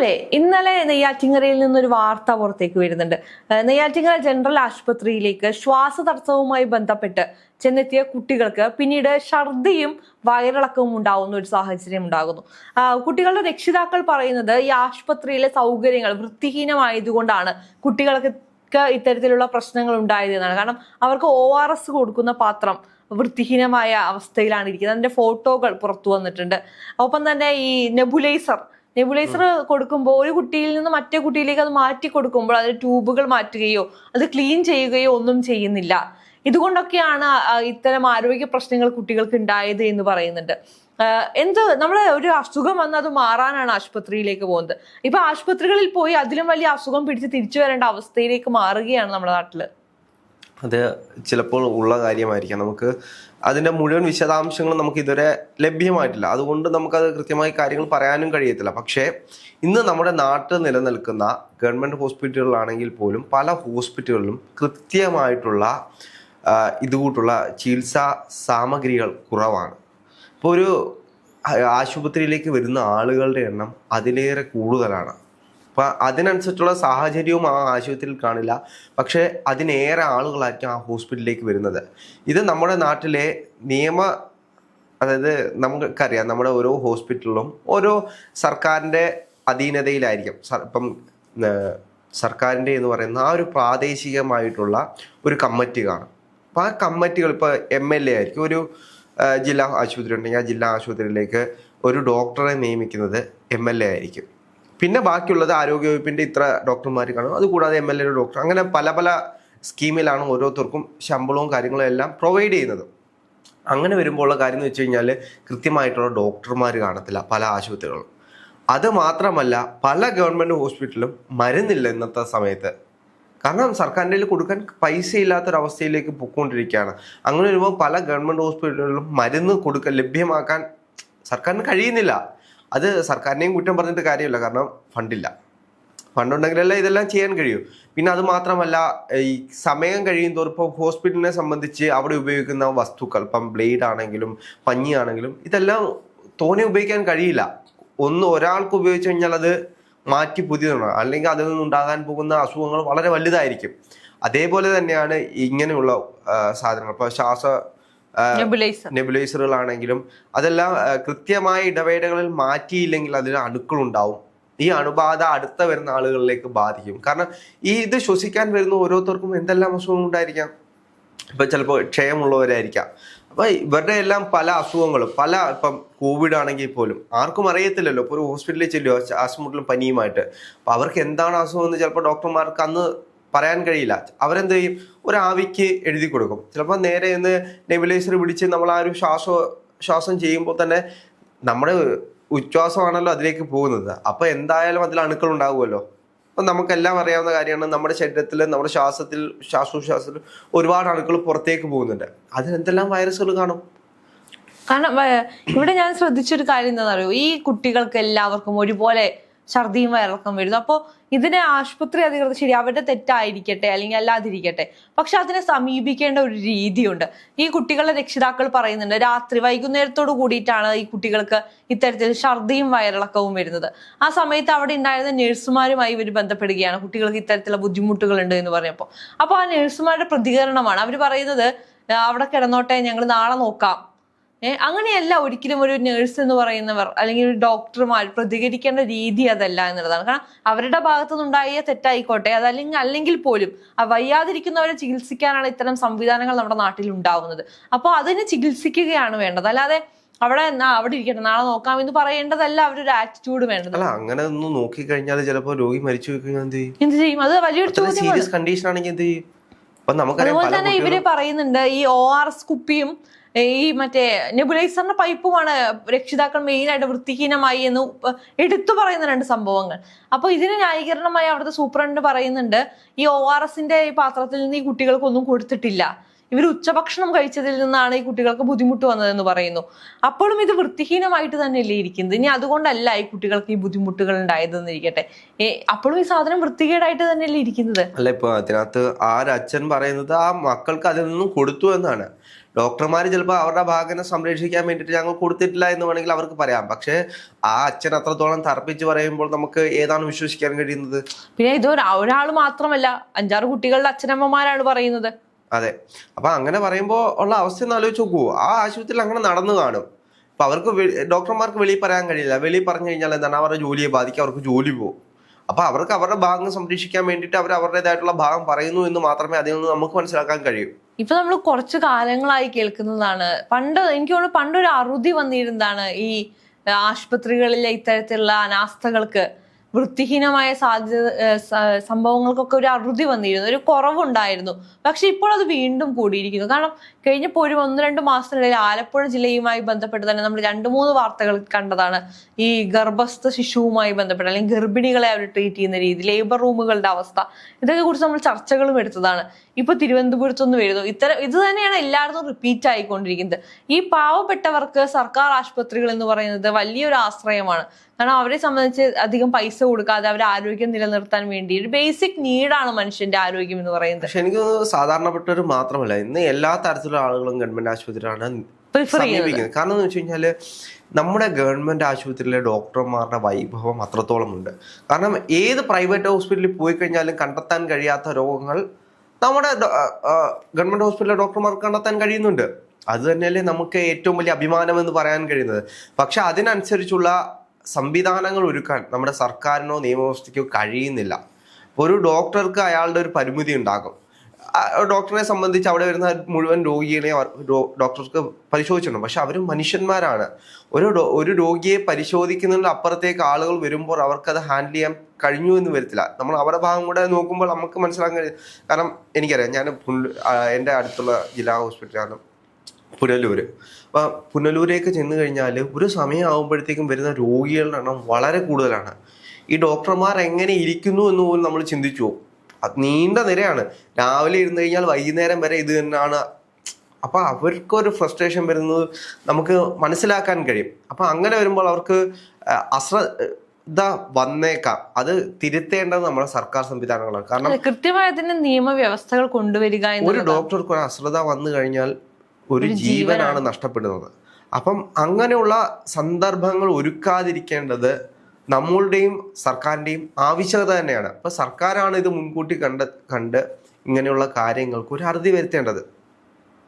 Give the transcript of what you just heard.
രാഹുലെ ഇന്നലെ നെയ്യാറ്റിങ്ങരയിൽ നിന്നൊരു വാർത്ത പുറത്തേക്ക് വരുന്നുണ്ട്. നെയ്യാറ്റിങ്ങര ജനറൽ ആശുപത്രിയിലേക്ക് ശ്വാസ തടസ്സവുമായി ബന്ധപ്പെട്ട് ചെന്നെത്തിയ കുട്ടികൾക്ക് പിന്നീട് ഛർദിയും വയറിളക്കവും ഉണ്ടാകുന്ന ഒരു സാഹചര്യം ഉണ്ടാകുന്നു. കുട്ടികളുടെ രക്ഷിതാക്കൾ പറയുന്നത് ഈ ആശുപത്രിയിലെ സൗകര്യങ്ങൾ വൃത്തിഹീനമായതുകൊണ്ടാണ് കുട്ടികൾക്ക് ഇത്തരത്തിലുള്ള പ്രശ്നങ്ങൾ ഉണ്ടായത് എന്നാണ് കാരണം അവർക്ക് ഒ ആർ എസ് കൊടുക്കുന്ന പാത്രം വൃത്തിഹീനമായ അവസ്ഥയിലാണ് ഇരിക്കുന്നത്. അതിന്റെ ഫോട്ടോകൾ പുറത്തു വന്നിട്ടുണ്ട്. ഒപ്പം തന്നെ ഈ നെബുലൈസർ നെബുലൈസർ കൊടുക്കുമ്പോൾ ഒരു കുട്ടിയിൽ നിന്ന് മറ്റേ കുട്ടിയിലേക്ക് അത് മാറ്റി കൊടുക്കുമ്പോൾ അതിൽ ട്യൂബുകൾ മാറ്റുകയോ അത് ക്ലീൻ ചെയ്യുകയോ ഒന്നും ചെയ്യുന്നില്ല. ഇതുകൊണ്ടൊക്കെയാണ് ഇത്തരം ആരോഗ്യ പ്രശ്നങ്ങൾ കുട്ടികൾക്ക് ഉണ്ടായത് എന്ന് പറയുന്നുണ്ട്. എന്ത് നമ്മൾ ഒരു അസുഖം വന്ന് അത് മാറാനാണ് ആശുപത്രിയിലേക്ക് പോകുന്നത്. ഇപ്പൊ ആശുപത്രികളിൽ പോയി അതിലും വലിയ അസുഖം പിടിച്ച് തിരിച്ചു വരേണ്ട അവസ്ഥയിലേക്ക് മാറുകയാണ് നമ്മുടെ നാട്ടിൽ. അത് ചിലപ്പോൾ ഉള്ള കാര്യമായിരിക്കാം. നമുക്ക് അതിന്റെ മുഴുവൻ വിശദാംശങ്ങളും നമുക്ക് ഇതുവരെ ലഭ്യമായിട്ടില്ല. അതുകൊണ്ട് നമുക്കത് കൃത്യമായി കാര്യങ്ങൾ പറയാനും കഴിയത്തില്ല. പക്ഷേ ഇന്ന് നമ്മുടെ നാട്ടിൽ നിലനിൽക്കുന്ന ഗവൺമെന്റ് ഹോസ്പിറ്റലുകളാണെങ്കിൽ പോലും പല ഹോസ്പിറ്റലുകളിലും കൃത്യമായിട്ടുള്ള ഇതുകൂട്ടുള്ള ചികിത്സാ സാമഗ്രികൾ കുറവാണ്. ഇപ്പോൾ ഒരു ആശുപത്രിയിലേക്ക് വരുന്ന ആളുകളുടെ എണ്ണം അതിലേറെ കൂടുതലാണ്. അപ്പൊ അതിനനുസരിച്ചുള്ള സാഹചര്യവും ആ ആശുപത്രിയിൽ കാണില്ല. പക്ഷേ അതിനേറെ ആളുകളായിരിക്കും ആ ഹോസ്പിറ്റലിലേക്ക് വരുന്നത്. ഇത് നമ്മുടെ നാട്ടിലെ നിയമ അതായത് നമുക്കറിയാം നമ്മുടെ ഓരോ ഹോസ്പിറ്റലിലും ഓരോ സർക്കാരിന്റെ അധീനതയിലായിരിക്കും. ഇപ്പം സർക്കാരിന്റെ എന്ന് പറയുന്ന ആ ഒരു പ്രാദേശികമായിട്ടുള്ള ഒരു കമ്മിറ്റി കാണും. അപ്പോൾ ആ കമ്മിറ്റികൾ ഇപ്പോൾ എം എൽ എ ആയിരിക്കും. ഒരു ജില്ലാ ആശുപത്രി ഉണ്ടെങ്കിൽ ആ ജില്ലാ ആശുപത്രിയിലേക്ക് ഒരു ഡോക്ടറെ നിയമിക്കുന്നത് എം എൽ എ ആയിരിക്കും. പിന്നെ ബാക്കിയുള്ളത് ആരോഗ്യവകുപ്പിന്റെ ഇത്ര ഡോക്ടർമാർ കാണും. അതുകൂടാതെ എം എൽ എ ഡോക്ടർ. അങ്ങനെ പല പല സ്കീമിലാണ് ഓരോരുത്തർക്കും ശമ്പളവും കാര്യങ്ങളും എല്ലാം പ്രൊവൈഡ് ചെയ്യുന്നത്. അങ്ങനെ വരുമ്പോൾ ഉള്ള കാര്യം എന്ന് വെച്ച് കഴിഞ്ഞാൽ കൃത്യമായിട്ടുള്ള ഡോക്ടർമാർ കാണത്തില്ല പല ആശുപത്രികളും അത് മാത്രമല്ല പല ഗവൺമെന്റ് ഹോസ്പിറ്റലും മരുന്നില്ല ഇന്നത്തെ സമയത്ത്. കാരണം സർക്കാരിന്റെ കയ്യിൽ കൊടുക്കാൻ പൈസ ഇല്ലാത്തൊരവസ്ഥയിലേക്ക് പൊയ്ക്കൊണ്ടിരിക്കുകയാണ്. അങ്ങനെ വരുമ്പോൾ പല ഗവൺമെന്റ് ഹോസ്പിറ്റലുകളിലും മരുന്ന് കൊടുക്കാൻ ലഭ്യമാക്കാൻ സർക്കാരിന് കഴിയുന്നില്ല. അത് സർക്കാരിനെയും കുറ്റം പറഞ്ഞിട്ട് കാര്യമില്ല കാരണം ഫണ്ടില്ല. ഫണ്ടുണ്ടെങ്കിലല്ലേ ഇതെല്ലാം ചെയ്യാൻ കഴിയൂ. പിന്നെ അത് മാത്രമല്ല ഈ സമയം കഴിയും തോറും ഇപ്പോൾ ഹോസ്പിറ്റലിനെ സംബന്ധിച്ച് അവിടെ ഉപയോഗിക്കുന്ന വസ്തുക്കൾ ഇപ്പം ബ്ലേഡ് ആണെങ്കിലും പഞ്ഞി ആണെങ്കിലും ഇതെല്ലാം തോനെ ഉപയോഗിക്കാൻ കഴിയില്ല. ഒന്ന് ഒരാൾക്ക് ഉപയോഗിച്ച് കഴിഞ്ഞാൽ അത് മാറ്റി പുതിയതാണ്. അല്ലെങ്കിൽ അതിൽ നിന്നുണ്ടാകാൻ പോകുന്ന അസുഖങ്ങൾ വളരെ വലുതായിരിക്കും. അതേപോലെ തന്നെയാണ് ഇങ്ങനെയുള്ള സാധനങ്ങൾ. ഇപ്പോൾ ശ്വാസ നെബുലൈസറുകളാണെങ്കിലും അതെല്ലാം കൃത്യമായ ഇടവേളകളിൽ മാറ്റിയില്ലെങ്കിൽ അതിന് അണുക്കളുണ്ടാവും ഈ അണുബാധ അടുത്ത വരുന്ന ആളുകളിലേക്ക് ബാധിക്കും. കാരണം ഈ ഇത് ശ്വസിക്കാൻ വരുന്ന ഓരോരുത്തർക്കും എന്തെല്ലാം അസുഖങ്ങൾ ഉണ്ടായിരിക്കാം? ഇപ്പൊ ചിലപ്പോൾ ക്ഷയമുള്ളവരായിരിക്കാം. അപ്പൊ ഇവരുടെ എല്ലാം പല അസുഖങ്ങളും പല ഇപ്പം കോവിഡ് ആണെങ്കിൽ പോലും ആർക്കും അറിയത്തില്ലല്ലോ. ഇപ്പോൾ ഒരു ഹോസ്പിറ്റലിൽ ചെല്ലുമോ ആശുപത്രിയിലും പനിയുമായിട്ട്. അപ്പൊ അവർക്ക് എന്താണ് അസുഖം എന്ന് ചിലപ്പോൾ ഡോക്ടർമാർക്ക് അന്ന് പറയാൻ കഴിയില്ല. അവരെന്ത് ചെയ്യും? ഒരു ആവിക്ക് എഴുതി കൊടുക്കും. ചിലപ്പോൾ നേരെ ഇന്ന് നെബുലൈസർ പിടിച്ച് നമ്മൾ ആ ഒരു ശ്വാസ ശ്വാസം ചെയ്യുമ്പോൾ തന്നെ നമ്മുടെ ഉച്ഛ്വാസമാണല്ലോ അതിലേക്ക് പോകുന്നത്. അപ്പോൾ എന്തായാലും അതിൽ അണുക്കൾ ഉണ്ടാകുമല്ലോ അപ്പം നമുക്കെല്ലാം അറിയാവുന്ന കാര്യമാണ് നമ്മുടെ ശരീരത്തിൽ നമ്മുടെ ശ്വാസത്തിൽ ശ്വാസോച്ഛ്വാസത്തിൽ ഒരുപാട് അണുക്കൾ പുറത്തേക്ക് പോകുന്നുണ്ട്. അതിനെന്തെല്ലാം വൈറസുകൾ കാണും? കാരണം ഇവിടെ ഞാൻ ശ്രദ്ധിച്ചൊരു കാര്യം എന്താണെന്ന് അറിയോ ഈ കുട്ടികൾക്ക് എല്ലാവർക്കും ഒരുപോലെ ഛർദിയും വയറിളക്കം വരുന്നു. അപ്പോൾ ഇതിനെ ആശുപത്രി അധികൃതർ ശരി അവരുടെ തെറ്റായിരിക്കട്ടെ അല്ലെങ്കിൽ അല്ലാതിരിക്കട്ടെ. പക്ഷെ അതിനെ സമീപിക്കേണ്ട ഒരു രീതിയുണ്ട്. ഈ കുട്ടികളുടെ രക്ഷിതാക്കൾ പറയുന്നുണ്ട് രാത്രി വൈകുന്നേരത്തോട് കൂടിയിട്ടാണ് ഈ കുട്ടികൾക്ക് ഇത്തരത്തിൽ ഛർദിയും വയറിളക്കവും വരുന്നത്. ആ സമയത്ത് അവിടെ ഉണ്ടായിരുന്ന നഴ്സുമാരുമായി ഇവർ ബന്ധപ്പെടുകയാണ്. കുട്ടികൾക്ക് ഇത്തരത്തിലുള്ള ബുദ്ധിമുട്ടുകൾ ഉണ്ട് എന്ന് പറഞ്ഞപ്പോൾ. അപ്പോൾ ആ നഴ്സുമാരുടെ പ്രതികരണമാണ്. അവർ പറയുന്നത് അവിടെ കിടന്നോട്ടെ ഞങ്ങൾ നാളെ നോക്കാം. അങ്ങനെയല്ല ഒരിക്കലും ഒരു നേഴ്സ് എന്ന് പറയുന്നവർ അല്ലെങ്കിൽ ഒരു ഡോക്ടർമാർ പ്രതികരിക്കേണ്ട രീതി അതല്ല എന്നുള്ളതാണ്. കാരണം അവരുടെ ഭാഗത്തു നിന്നുണ്ടായ തെറ്റായിക്കോട്ടെ അതല്ലെങ്കിൽ അല്ലെങ്കിൽ പോലും ആ വയ്യാതിരിക്കുന്നവരെ ചികിത്സിക്കാനാണ് ഇത്തരം സംവിധാനങ്ങൾ നമ്മുടെ നാട്ടിൽ ഉണ്ടാവുന്നത് അപ്പോൾ അതിനെ ചികിത്സിക്കുകയാണ് വേണ്ടത്. അല്ലാതെ അവിടെ എന്നാ അവിടെ ഇരിക്കട്ടെ നാളെ നോക്കാം എന്ന് പറയേണ്ടതല്ല അവരൊരു ആറ്റിറ്റ്യൂഡ് വേണ്ടത്. അല്ല അങ്ങനെ ഒന്ന് നോക്കിക്കഴിഞ്ഞാൽ ചിലപ്പോൾ രോഗി മരിച്ചു കഴിഞ്ഞാൽ എന്ത് ചെയ്യും? എന്ത് ചെയ്യും? അത് വലിയൊരു സീരിയസ് കണ്ടീഷൻ ആണെങ്കിൽ എന്ത് ചെയ്യും? അപ്പൊ അതുപോലെ തന്നെ ഇവർ പറയുന്നുണ്ട് ഈ ഒ ആർ എസ് കുപ്പിയും ഈ മറ്റേ നെബുലൈസറിന്റെ പൈപ്പുമാണ് രക്ഷിതാക്കൾ മെയിൻ ആയിട്ട് വൃത്തിഹീനമായി എന്ന് എടുത്തു പറയുന്ന രണ്ട് സംഭവങ്ങൾ. അപ്പൊ ഇതിന് ന്യായീകരണമായി അവിടുത്തെ സൂപ്രണ്ട് പറയുന്നുണ്ട് ഈ ഒ ആർ എസിന്റെ ഈ പാത്രത്തിൽ നിന്ന് ഈ കുട്ടികൾക്കൊന്നും കൊടുത്തിട്ടില്ല. ഇവർ ഉച്ചഭക്ഷണം കഴിച്ചതിൽ നിന്നാണ് ഈ കുട്ടികൾക്ക് ബുദ്ധിമുട്ട് വന്നതെന്ന് പറയുന്നു. അപ്പോഴും ഇത് വൃത്തിഹീനമായിട്ട് തന്നെയല്ലേ ഇരിക്കുന്നത്? ഇനി അതുകൊണ്ടല്ല ഈ കുട്ടികൾക്ക് ഈ ബുദ്ധിമുട്ടുകൾ ഉണ്ടായതെന്നിരിക്കട്ടെ ഇരിക്കട്ടെ. അപ്പോഴും ഈ സാധനം വൃത്തികേടായിട്ട് തന്നെയല്ലേ ഇരിക്കുന്നത്? അല്ല ഇപ്പൊ അതിനകത്ത് അച്ഛൻ പറയുന്നത് ആ മക്കൾക്ക് അതിൽ നിന്നും കൊടുത്തു എന്നാണ്. ഡോക്ടർമാർ ചിലപ്പോൾ അവരുടെ ഭാഗനെ സംരക്ഷിക്കാൻ വേണ്ടിയിട്ട് ഞങ്ങൾ കൊടുത്തിട്ടില്ല എന്ന് വേണമെങ്കിൽ അവർക്ക് പറയാം. പക്ഷേ ആ അച്ഛൻ അത്രത്തോളം തർപ്പിച്ച് പറയുമ്പോൾ നമുക്ക് ഏതാണ് വിശ്വസിക്കാൻ കഴിയുന്നത്? പിന്നെ ഇത് ഒരാൾ മാത്രമല്ല അഞ്ചാറ് കുട്ടികളുടെ അച്ഛനമ്മമാരാണ് പറയുന്നത്. അതെ. അപ്പൊ അങ്ങനെ പറയുമ്പോൾ ഉള്ള അവസ്ഥ ഒന്ന് ആലോചിച്ച് നോക്കൂ. ആ ആശുപത്രിയിൽ അങ്ങനെ നടന്നു കാണും. അപ്പൊ അവർക്ക് ഡോക്ടർമാർക്ക് വെളിയിൽ പറയാൻ കഴിയില്ല. വെളിയിൽ പറഞ്ഞു കഴിഞ്ഞാൽ എന്താണ്? അവരുടെ ജോലിയെ ബാധിക്കും. അവർക്ക് ജോലി പോകും. അപ്പൊ അവർക്ക് അവരുടെ ഭാഗം സംരക്ഷിക്കാൻ വേണ്ടിയിട്ട് അവർ അവരുടേതായിട്ടുള്ള ഭാഗം പറയുന്നു എന്ന് മാത്രമേ അതിൽ നിന്ന് നമുക്ക് മനസ്സിലാക്കാൻ കഴിയൂ. ഇപ്പൊ നമ്മൾ കുറച്ച് കാലങ്ങളായി കേൾക്കുന്നതാണ്. പണ്ട് എനിക്ക് തോന്നുന്നു പണ്ടൊരു അറുതി വന്നിരുന്നതാണ് ഈ ആശുപത്രികളിലെ ഇത്തരത്തിലുള്ള അനാസ്ഥകൾക്ക്. വൃത്തിഹീനമായ സാധ്യത സംഭവങ്ങൾക്കൊക്കെ ഒരു അറുതി വന്നിരുന്നു ഒരു കുറവുണ്ടായിരുന്നു. പക്ഷെ ഇപ്പോൾ അത് വീണ്ടും കൂടിയിരിക്കുന്നു. കാരണം കഴിഞ്ഞപ്പോൾ ഒരു ഒന്ന് രണ്ട് മാസത്തിനിടയിൽ ആലപ്പുഴ ജില്ലയുമായി ബന്ധപ്പെട്ട് തന്നെ നമ്മൾ രണ്ട് മൂന്ന് വാർത്തകൾ കണ്ടതാണ്. ഈ ഗർഭസ്ഥ ശിശുവുമായി ബന്ധപ്പെട്ട് അല്ലെങ്കിൽ ഗർഭിണികളെ അവർ ട്രീറ്റ് ചെയ്യുന്ന രീതി ലേബർ റൂമുകളുടെ അവസ്ഥ ഇതൊക്കെ കുറിച്ച് നമ്മൾ ചർച്ചകളും എടുത്തതാണ്. ഇപ്പൊ തിരുവനന്തപുരത്തൊന്നും വരുന്നു. ഇത്തരം ഇത് തന്നെയാണ് എല്ലായിടത്തും റിപ്പീറ്റ് ആയിക്കൊണ്ടിരിക്കുന്നത്. ഈ പാവപ്പെട്ടവർക്ക് സർക്കാർ ആശുപത്രികൾ എന്ന് പറയുന്നത് വലിയൊരു ആശ്രയമാണ്. കാരണം അവരെ സംബന്ധിച്ച് അധികം പൈസ കൊടുക്കാതെ അവരെ ആരോഗ്യം നിലനിർത്താൻ വേണ്ടി ഒരു ബേസിക് നീഡാണ് മനുഷ്യന്റെ ആരോഗ്യം എന്ന് പറയുന്നത്. പക്ഷെ എനിക്ക് സാധാരണപ്പെട്ട സാധാരണപ്പെട്ടവർ മാത്രമല്ല ഇന്ന് എല്ലാ തരത്തിലുള്ള ആളുകളും ഗവൺമെന്റ് ആശുപത്രിയിലാണ് പ്രിഫർ ചെയ്യുന്നത്. സമീപിക്കുന്നത്. കാരണം എന്ന് വെച്ച് കഴിഞ്ഞാൽ നമ്മുടെ ഗവൺമെന്റ് ആശുപത്രിയിലെ ഡോക്ടർമാരുടെ വൈഭവം അത്രത്തോളം ഉണ്ട്. കാരണം ഏത് പ്രൈവറ്റ് ഹോസ്പിറ്റലിൽ പോയി കഴിഞ്ഞാലും കണ്ടെത്താൻ കഴിയാത്ത രോഗങ്ങൾ നമ്മുടെ ഗവൺമെന്റ് ഹോസ്പിറ്റലിലെ ഡോക്ടർമാർക്ക് കണ്ടെത്താൻ കഴിയുന്നുണ്ട്. അത് തന്നെയല്ലേ നമുക്ക് ഏറ്റവും വലിയ അഭിമാനം എന്ന് പറയാൻ കഴിയുന്നത്. പക്ഷെ അതിനനുസരിച്ചുള്ള സംവിധാനങ്ങൾ ഒരുക്കാൻ നമ്മുടെ സർക്കാരിനോ നിയമവ്യവസ്ഥയ്ക്കോ കഴിയുന്നില്ല. ഒരു ഡോക്ടർക്ക് അയാളുടെ ഒരു പരിമിതി ഉണ്ടാകും. ഡോക്ടറിനെ ഡോക്ടറെ സംബന്ധിച്ച് അവിടെ വരുന്ന മുഴുവൻ രോഗികളെ ഡോക്ടർക്ക് പരിശോധിച്ചിട്ടുണ്ട്. പക്ഷെ അവർ മനുഷ്യന്മാരാണ്. ഒരു ഒരു രോഗിയെ പരിശോധിക്കുന്നതിന്റെ അപ്പുറത്തേക്ക് ആളുകൾ വരുമ്പോൾ അവർക്കത് ഹാൻഡിൽ ചെയ്യാൻ കഴിഞ്ഞു എന്ന് വരത്തില്ല. നമ്മൾ അവരുടെ ഭാഗം കൂടെ നോക്കുമ്പോൾ നമുക്ക് മനസ്സിലാക്കാൻ കഴിയും. കാരണം എനിക്കറിയാം ഞാൻ എന്റെ അടുത്തുള്ള ജില്ലാ ഹോസ്പിറ്റലാണ് പുനലൂര്. അപ്പം പുനലൂരേക്ക് ചെന്ന് കഴിഞ്ഞാൽ ഒരു സമയമാകുമ്പോഴത്തേക്കും വരുന്ന രോഗികളുടെ എണ്ണം വളരെ കൂടുതലാണ്. ഈ ഡോക്ടർമാർ എങ്ങനെ ഇരിക്കുന്നു എന്ന് പോലും നമ്മൾ ചിന്തിച്ചു പോകും. അത് നീണ്ട നിരയാണ്. രാവിലെ ഇരുന്ന് കഴിഞ്ഞാൽ വൈകുന്നേരം വരെ ഇത് തന്നെയാണ്. അപ്പോൾ അവർക്കൊരു ഫ്രസ്ട്രേഷൻ വരുന്നത് നമുക്ക് മനസ്സിലാക്കാൻ കഴിയും. അപ്പോൾ അങ്ങനെ വരുമ്പോൾ അവർക്ക് അശ്ര അശ്രദ്ധ വന്നേക്കാം. അത് തിരുത്തേണ്ടത് നമ്മുടെ സർക്കാർ സംവിധാനങ്ങളാണ്. കാരണം കൃത്യമായ നിയമവ്യവസ്ഥകൾ കൊണ്ടുവരിക ഒരു ഡോക്ടർക്ക് ഒരു അശ്രദ്ധ വന്നു കഴിഞ്ഞാൽ ഒരു ജീവനാണ് നഷ്ടപ്പെടുന്നത്. അപ്പം അങ്ങനെയുള്ള സന്ദർഭങ്ങൾ ഒരുക്കാതിരിക്കേണ്ടത് നമ്മളുടെയും സർക്കാരിന്റെയും ആവശ്യകത തന്നെയാണ്. അപ്പോൾ സർക്കാരാണ് ഇത് മുൻകൂട്ടി കണ്ട് കണ്ട് ഇങ്ങനെയുള്ള കാര്യങ്ങൾക്ക് ഒരു അറുതി വരുത്തേണ്ടത്.